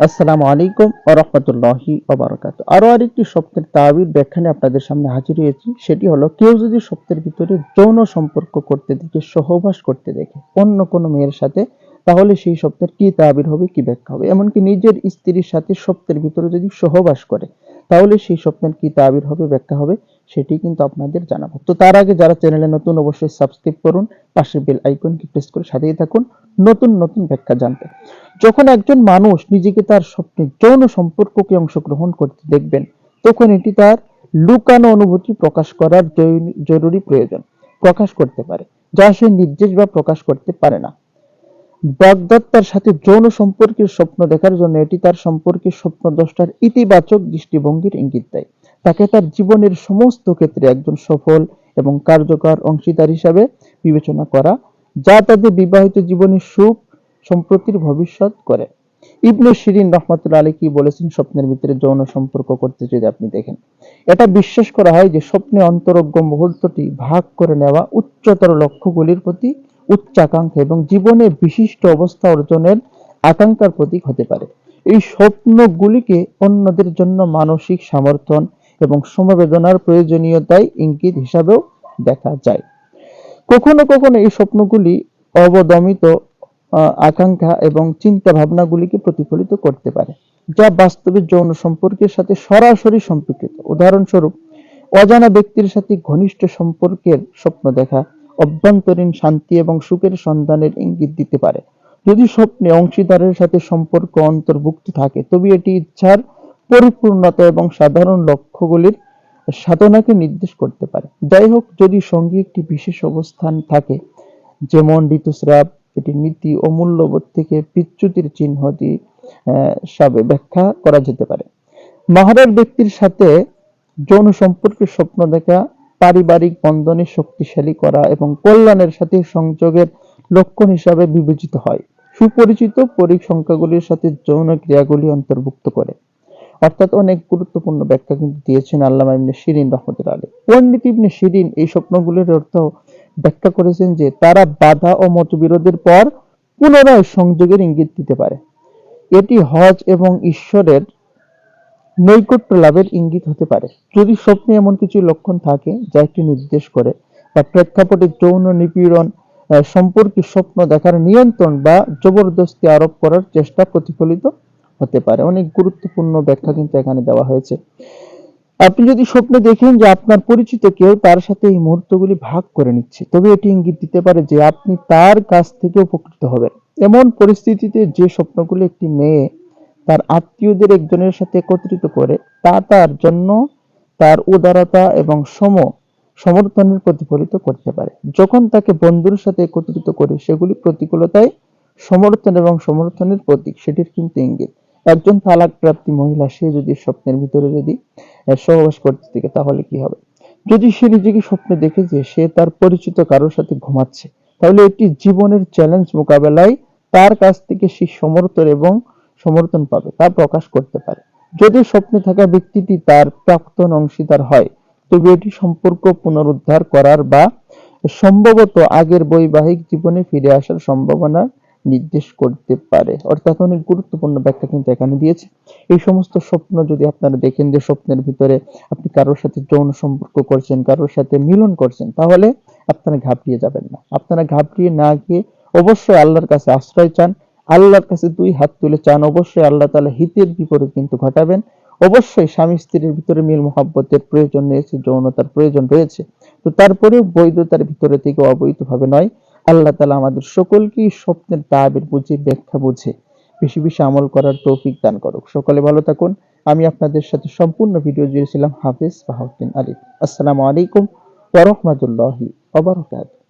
আসসালামু আলাইকুম ও রহমতুল্লাহি ওবরাকাত আরও আরেকটি স্বপ্নের তাবির ব্যাখ্যা নিয়ে আপনাদের সামনে হাজির হয়েছি। সেটি হলো, কেউ যদি স্বপ্নের ভিতরে যৌন সম্পর্ক করতে দেখে, সহবাস করতে দেখে অন্য কোনো মেয়ের সাথে, তাহলে সেই স্বপ্নের কি তাবির হবে, কি ব্যাখ্যা হবে? এমনকি নিজের স্ত্রীর সাথে স্বপ্নের ভিতরে যদি সহবাস করে, তাহলে সেই স্বপ্নের কি তাবির হবে, ব্যাখ্যা হবে? সেটি কিন্তু আপনাদের জানাব। তো তার আগে যারা চ্যানেলে নতুন, অবশ্যই সাবস্ক্রাইব করুন পাশের বেল আইকনটি প্রেস করে সাথেই থাকুন, নতুন নতুন ব্যাখ্যা জানতে। যখন একজন মানুষ নিজেকে তার স্বপ্নে যৌন সম্পর্ককে অংশগ্রহণ করতে দেখবেন, তখন এটি তার লুকানো অনুভূতি প্রকাশ করার জরুরি- প্রয়োজন প্রকাশ করতে পারে, যা সে নির্দেশ বা প্রকাশ করতে পারে না। বাগদাদ তার সাথে যৌন সম্পর্কের স্বপ্ন দেখার জন্য এটি তার সম্পর্কে স্বপ্নদ্রষ্টার ইতিবাচক দৃষ্টিভঙ্গির ইঙ্গিত দেয়। তাকে তার জীবনের সমস্ত ক্ষেত্রে একজন সফল এবং কার্যকর অংশীদার হিসাবে বিবেচনা করা, যা তাদের বিবাহিত জীবনের সুখ সম্প্রতির ভবিষ্যৎ করে। ইবনে শিরিন রহমতুল্লাহ আলী কি বলেছেন? স্বপ্নের ভিতরে যৌন সম্পর্ক করতে যদি আপনি দেখেন। এটা বিশ্বাস করা হয় যে স্বপ্নে অন্তরজ্ঞ মুহূর্তটি ভাগ করে নেওয়া উচ্চতর লক্ষ্যগুলির প্রতি উচ্চাকাঙ্ক্ষা এবং জীবনে বিশিষ্ট অবস্থা অর্জনের আকাঙ্ক্ষার প্রতীক হতে পারে। এই স্বপ্নগুলিকে অন্যদের জন্য মানসিক সমর্থন এবং সমবেদনার প্রয়োজনীয়তায় ইঙ্গিত হিসাবেও দেখা যায়। কখনো কখনো এই স্বপ্নগুলি অবদমিত আকাঙ্ক্ষা এবং চিন্তা ভাবনাগুলিকে প্রতিফলিত করতে পারে, যা বাস্তবে যৌন সম্পর্কের সাথে সরাসরি সম্পর্কিত। উদাহরণস্বরূপ, অজানা ব্যক্তির সাথে ঘনিষ্ঠ সম্পর্কের স্বপ্ন দেখা অভ্যন্তরীণ শান্তি এবং সুখের সন্ধানের ইঙ্গিত দিতে পারে। যদি স্বপ্নে অংশীদারের সাথে সম্পর্ক অন্তর্ভুক্ত থাকে, তবে এটি ইচ্ছার পরিপূর্ণতা এবং সাধারণ লক্ষ্যগুলির সাধনাকে নির্দেশ করতে পারে। যাই হোক যদি সঙ্গে একটি বিশেষ অবস্থান থাকে যেমন ঋতুস্রাব এটি নীতি ও মূল্যবোধ থেকে বিচ্যুতির চিহ্ন দিয়ে আহ, সাবে ব্যাখ্যা করা যেতে পারে। মাহারার ব্যক্তির সাথে যৌন সম্পর্কের স্বপ্ন দেখা পারিবারিক বন্ধনে শক্তিশালী করা এবং কল্যাণের সাথে সংযোগের লক্ষণ হিসাবে বিবেচিত হয়। সুপরিচিত পরিসংখ্যাগুলির সাথে যৌন ক্রিয়াগুলি অন্তর্ভুক্ত করে। অর্থাৎ অনেক গুরুত্বপূর্ণ ব্যাখ্যা কিন্তু দিয়েছেন আল্লামা ইবনে শিরিন রহমতুল্লাহ আলী পণ্ডিত ইবনে শিরিন এই স্বপ্নগুলির অর্থ ব্যাখ্যা করেছেন যে তারা বাধা ও মতবিরোধের পর পুনরায় সংযোগের ইঙ্গিত দিতে পারে। এটি হজ এবং ঈশ্বরের নৈকট্য লাভের ইঙ্গিত হতে পারে। যদি স্বপ্নে এমন কিছু লক্ষণ থাকে যা একটি নির্দেশ করে বা প্রেক্ষাপটে যৌন নিপীড়ন সম্পর্কে স্বপ্ন দেখার নিয়ন্ত্রণ বা জবরদস্তি আরোপ করার চেষ্টা প্রতিফলিত হতে পারে। অনেক গুরুত্বপূর্ণ ব্যাখ্যা কিন্তু এখানে দেওয়া হয়েছে। আপনি যদি স্বপ্নে দেখেন যে আপনার পরিচিত কেউ তার সাথে এই মুহূর্তগুলি ভাগ করে নিচ্ছে, তবে এটি ইঙ্গিত দিতে পারে যে আপনি তার কাছ থেকে উপকৃত হবেন। এমন পরিস্থিতিতে যে স্বপ্নগুলি একটি মেয়ে তার আত্মীয়দের একজনের সাথে একত্রিত করে, তা তার জন্য তার উদারতা এবং সম সমর্থনের প্রতিফলিত করতে পারে। যখন তাকে বন্ধুর সাথে একত্রিত করে, সেগুলি প্রতিকূলতায় সমর্থন এবং সমর্থনের প্রতীক, সেটির কিন্তু ইঙ্গিত। একজন তালাক প্রাপ্তি মহিলা, সে যদি স্বপ্নের ভিতরে যদি সহবাস করতে থাকে, তাহলে কি হবে? যদি সে নিজেকে স্বপ্নে দেখে যে সে তার পরিচিত কারোর সাথে ঘুমাচ্ছে, তাহলে এটি জীবনের চ্যালেঞ্জ মোকাবেলায় তার কাছ থেকে সে সমর্থন এবং সমর্থন পাবে, তা প্রকাশ করতে পারে। যদি স্বপ্নে থাকা ব্যক্তিটি তার প্রাক্তন অংশীদার হয়, তবে এটি সম্পর্ক পুনরুদ্ধার করার বা সম্ভবত আগের বৈবাহিক জীবনে ফিরে আসার সম্ভাবনা নির্দেশ করতে পারে। অর্থাৎ অনেক গুরুত্বপূর্ণ ব্যাখ্যা কিন্তু এখানে দিয়েছে। এই সমস্ত স্বপ্ন যদি আপনারা দেখেন যে স্বপ্নের ভিতরে আপনি কারোর সাথে যৌন সম্পর্ক করছেন, কারোর সাথে মিলন করছেন, তাহলে আপনারা ঘাবড়িয়ে যাবেন না। আপনারা ঘাবড়িয়ে না গিয়ে অবশ্যই আল্লাহর কাছে আশ্রয় চান। আল্লাহর কাছে দুই হাত তুলে চান। অবশ্যই আল্লাহ তাআলা হিতের বিপরীত কিন্তু ঘটাবেন। অবশ্যই স্বামী স্ত্রীর ভিতরে মিল মহাব্বতের প্রয়োজন রয়েছে, যৌনতার প্রয়োজন রয়েছে। তো তারপরেও বৈধতার ভিতরে থেকে অবৈধভাবে নয়। আল্লাহ তালা আমাদের সকলকেই স্বপ্নের তাবির বুঝে, ব্যাখ্যা বুঝে, বেশি বেশি আমল করার তৌফিক দান করুক। সকলে ভালো থাকুন। আমি আপনাদের সাথে সম্পূর্ণ ভিডিও জুড়েছিলাম হাফিজ বাহাউদ্দিন আলী। আসসালামু আলাইকুম ওরহমতুল্লাহি বারাকাতুহু।